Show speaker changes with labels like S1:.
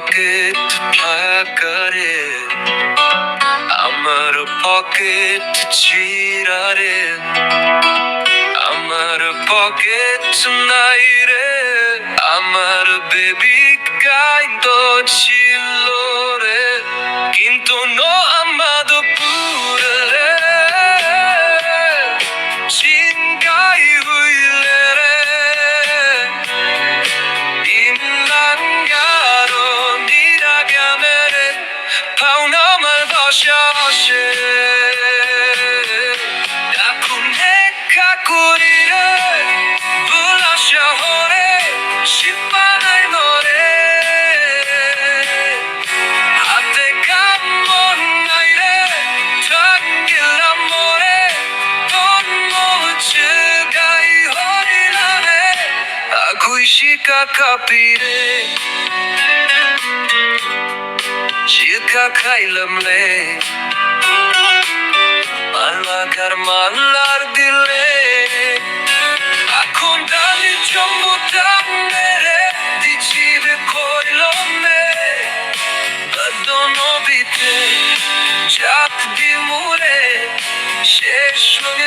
S1: Pocket ফাঁকা করে আমার পকেট চিরা রে আমার পকেট নাই রে আমার বেবি কাইন্দ ছিল রে কিন্তু নো এখন আমার বাসা আসে। এখন দেখা করি রে, ভোলা শহরে শিপাহার মরে হাতে কাম মন নাই রে ঠাক গেলাম মরে। তন মরছে গাই হরিলারে আগুই শিকা কাপি রে ধাক্কা খাইলাম রে। মালাকার মাল্লার দিলে। এখন ডালি চম্বুটাম মেরে দিচির কইলাম রে। নবীতে চাক দিমুরে শেষ নবী